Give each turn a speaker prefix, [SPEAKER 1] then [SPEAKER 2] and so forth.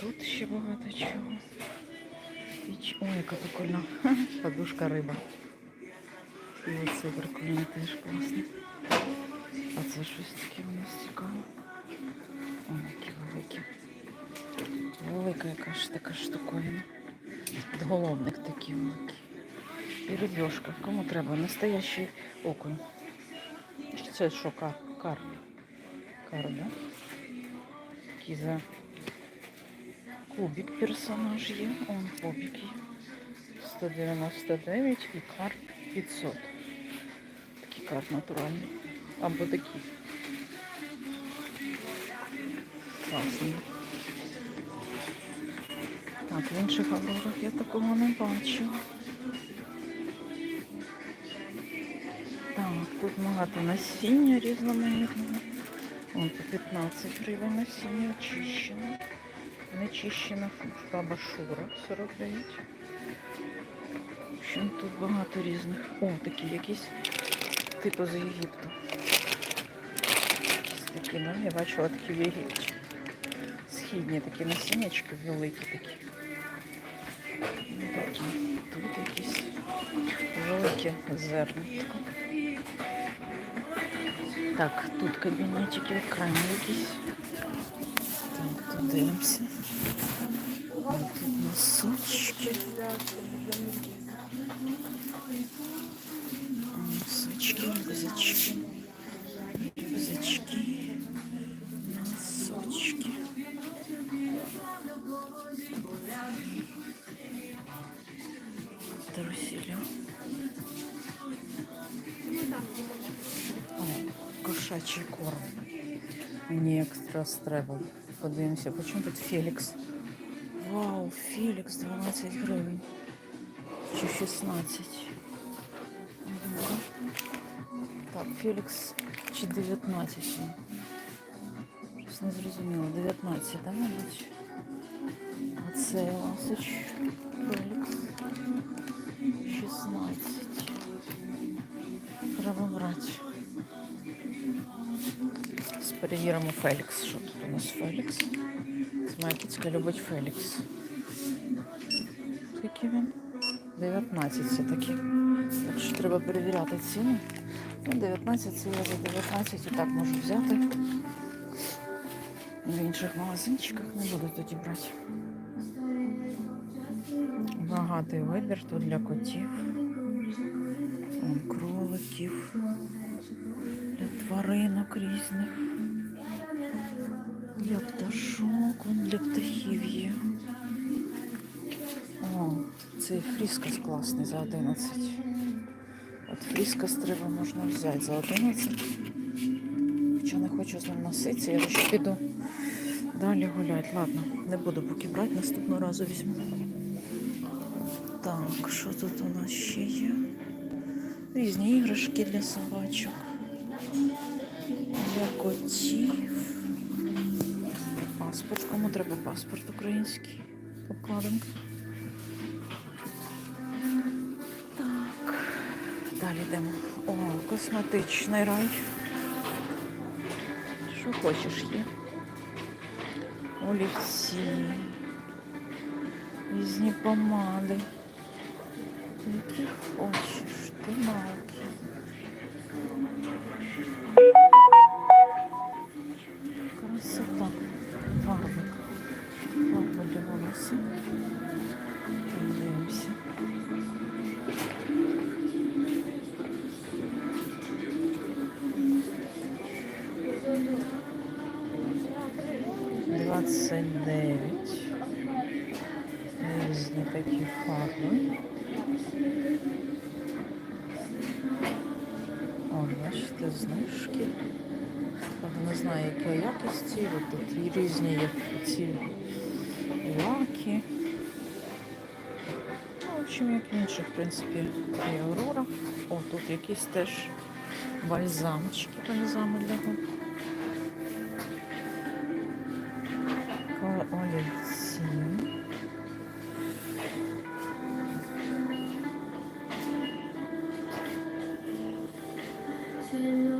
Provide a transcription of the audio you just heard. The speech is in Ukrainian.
[SPEAKER 1] тут ще багато чого. Ой, яка прикольна. Подушка риба. І оце прикольно теж класно. А це щось таке у нас цікаве. О, які великі. Велика яка ж така штуковина. Підголовник такий великий. І рибьошка. Кому треба? Настоящий окунь. Це що, кар? Кар. Кар, да? Такий за кубик персонаж є. Он кубик є. 199 і кар 500. Такий кар натуральний. Або такий. Класний. Так, в інших аврорах я такого не бачила. Так, тут багато насіння різноманітного. Вон по 15 гривень насіння очищене. Нечищена баба Шура 49. В общем, тут багато різних. О, такі якісь типу з Єгипту. Якісь такі, ну, я бачила такі в Єгипті. Східні такі насіннячки великі такі. Ну, такі. Тут якісь великі зернятка. Так, тут кабінетики окремі якісь. Дивимося. Носочки. Носочки, рюкзачки. Рюкзачки. Носочки. Труселя. Кошачий корм. Не экстра а стребл Подивимося, по чому тут Фелікс? Вау, Фелікс 12 гривень. Чи 16. Ага. Так, Фелікс чи 19. Щось не зрозуміло. 19, так, мабуть? А це ласоч Фелікс. 16. Треба брати. Перевіримо Фелікс. Що тут у нас Фелікс? Моя кицька любить Фелікс. Скільки він? 19 все-таки. Так що треба перевіряти ціни. Ну, 19 це я за 19 і так можу взяти. В інших магазинчиках не буду тоді брати. Багатий вибір тут для котів. Кроликів, для тваринок різних. Для пташок, вон для птахів є. О, цей фріскас класний за 11. От фріскас треба можна взяти за 11. Хоча не хочу з ним носитися, я ще піду далі гуляти. Ладно, не буду поки брати, наступного разу візьму. Так, що тут у нас ще є? Різні іграшки для собачок, для котів. Паспорт. Кому треба паспорт український? Обкладинка. Так. Далі йдемо. О, косметичний рай. Що хочеш є? Олівці. Різні помади. Які хочеш. Красота. Фарби. Фарби для волосся. Подивимося. Двадцять дев'ять. Різні такі фарби. О, бачите, знижки. Не знаю, яка якості. тут різні є ці лаки. Ну, в общем, як в в принципі, і Аврора. О, тут якісь теж бальзамчики, бальзами для губ. Senhor.